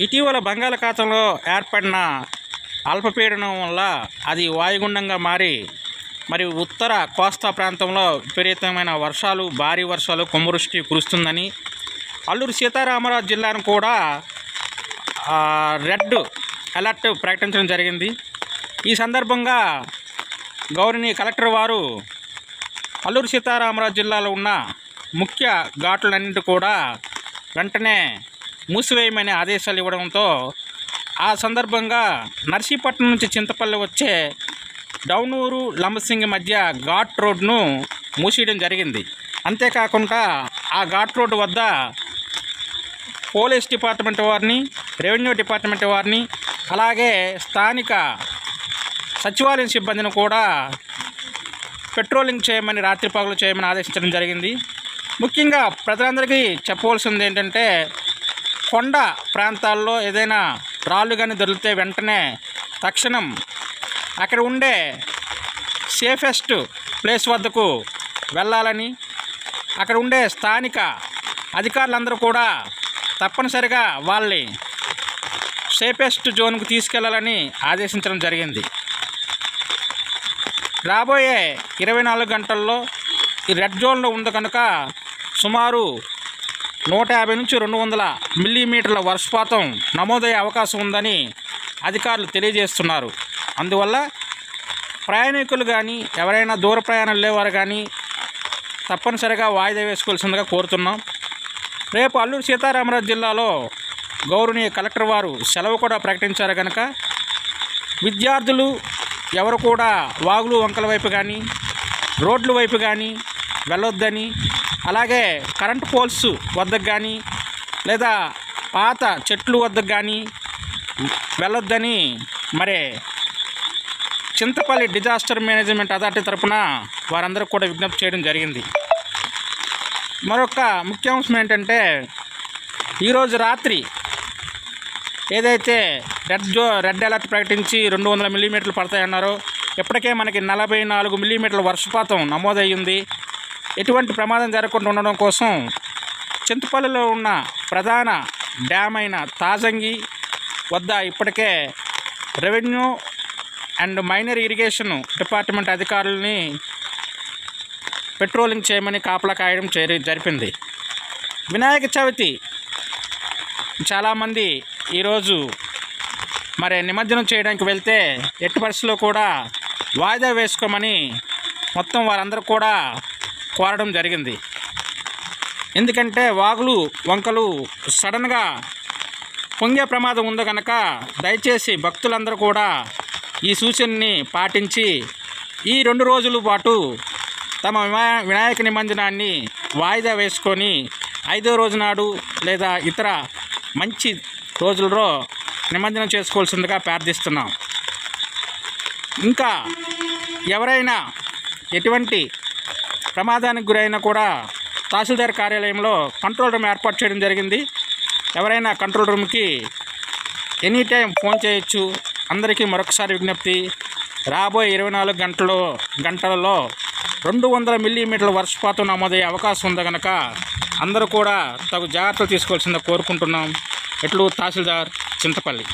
ఇటీవల బంగాళాఖాతంలో ఏర్పడిన అల్పపీడనం వల్ల అది వాయుగుండంగా మారి మరియు ఉత్తర కోస్తా ప్రాంతంలో విపరీతమైన వర్షాలు భారీ వర్షాలు కుంభవృష్టి కురుస్తుందని అల్లూరు సీతారామరాజు జిల్లాను కూడా రెడ్ అలర్ట్ ప్రకటించడం జరిగింది. ఈ సందర్భంగా గౌరిని కలెక్టర్ వారు అల్లూరు సీతారామరాజు జిల్లాలో ఉన్న ముఖ్య ఘాట్లన్నింటి కూడా వెంటనే మూసివేయమని ఆదేశాలు ఇవ్వడంతో ఆ సందర్భంగా నర్సీపట్నం నుంచి చింతపల్లి వచ్చే డౌనూరు లంబసింగి మధ్య ఘాట్ రోడ్ను మూసేయడం జరిగింది. అంతేకాకుండా ఆ ఘాట్ రోడ్డు వద్ద పోలీస్ డిపార్ట్మెంట్ వారిని రెవెన్యూ డిపార్ట్మెంట్ వారిని అలాగే స్థానిక సచివాలయం సిబ్బందిని కూడా పెట్రోలింగ్ చేయమని రాత్రి పగలు చేయమని ఆదేశించడం జరిగింది. ముఖ్యంగా ప్రజలందరికీ చెప్పవలసింది ఏంటంటే కొండ ప్రాంతాల్లో ఏదైనా రాళ్ళు కానీ దొరికితే వెంటనే తక్షణం అక్కడ ఉండే సేఫెస్ట్ ప్లేస్ వద్దకు వెళ్ళాలని అక్కడ ఉండే స్థానిక అధికారులందరూ కూడా తప్పనిసరిగా వాళ్ళని సేఫెస్ట్ జోన్కు తీసుకెళ్ళాలని ఆదేశించడం జరిగింది. రాబోయే ఇరవై నాలుగు గంటల్లో ఈ రెడ్ జోన్లో ఉంది కనుక సుమారు నూట యాభై నుంచి రెండు వందల మిల్లీమీటర్ల వర్షపాతం నమోదయ్యే అవకాశం ఉందని అధికారులు తెలియజేస్తున్నారు. అందువల్ల ప్రయాణికులు కానీ ఎవరైనా దూర ప్రయాణం లేవారు కానీ తప్పనిసరిగా వాయిదా వేసుకోవాల్సిందిగా కోరుతున్నాం. రేపు అల్లూరు సీతారామరాజు జిల్లాలో గౌరవనీయ కలెక్టర్ వారు సెలవు కూడా ప్రకటించారు కనుక విద్యార్థులు ఎవరు కూడా వాగులు వంకల వైపు కానీ రోడ్ల వైపు కానీ వెళ్ళొద్దని. అలాగే కరెంట్ పోల్స్ వద్దకు కానీ లేదా పాత చెట్లు వద్దకు కానీ వెళ్ళొద్దని. మరి చింతపల్లి డిజాస్టర్ మేనేజ్మెంట్ అథారిటీ తరపున వారందరూ కూడా విజ్ఞప్తి చేయడం జరిగింది. మరొక ముఖ్యాంశం ఏంటంటే ఈరోజు రాత్రి ఏదైతే రెడ్ జో రెడ్ అలర్ట్ ప్రకటించి రెండు వందల మిల్లీమీటర్లు పడతాయన్నారో ఇప్పటికే మనకి నలభై నాలుగు మిల్లీమీటర్ల వర్షపాతం నమోదయ్యింది. ఎటువంటి ప్రమాదం జరగకుండా ఉండడం కోసం చింతపల్లిలో ఉన్న ప్రధాన డ్యామ్ అయిన తాజంగి వద్ద ఇప్పటికే revenue and minor irrigation department అధికారులని పెట్రోలింగ్ చేయమని కాపలా కాయడం చేరి జరిపింది. వినాయక చవితి చాలామంది ఈరోజు మరి నిమజ్జనం చేయడానికి వెళ్తే ఎట్టి పరిస్థితుల్లో కూడా వాయిదా వేసుకోమని మొత్తం వారందరూ కూడా కోరడం జరిగింది. ఎందుకంటే వాగులు వంకలు సడన్గా పొంగే ప్రమాదం ఉంది కనుక దయచేసి భక్తులందరూ కూడా ఈ సూచనని పాటించి ఈ రెండు రోజుల పాటు తమ వినా- వినాయక నిమజ్జనాన్ని వాయిదా వేసుకొని ఐదో రోజు నాడు లేదా ఇతర మంచి రోజులలో నిమజ్జనం చేసుకోవాల్సిందిగా ప్రార్థిస్తున్నాం. ఇంకా ఎవరైనా ఎటువంటి ప్రమాదానికి గురైనా కూడా తహసీల్దార్ కార్యాలయంలో కంట్రోల్ రూమ్ ఏర్పాటు చేయడం జరిగింది. ఎవరైనా కంట్రోల్ రూమ్కి ఎనీ టైం ఫోన్ చేయొచ్చు. అందరికీ మరొకసారి విజ్ఞప్తి రాబోయే ఇరవై నాలుగు గంటలు గంటలలో రెండు వందల మిల్లీమీటర్ల వర్షపాతం నమోదయ్యే అవకాశం ఉంది కనుక అందరూ కూడా తగు జాగ్రత్తలు తీసుకోవాల్సిందిగా కోరుకుంటున్నాం. ఎట్లు తహసీల్దార్ చింతపల్లి.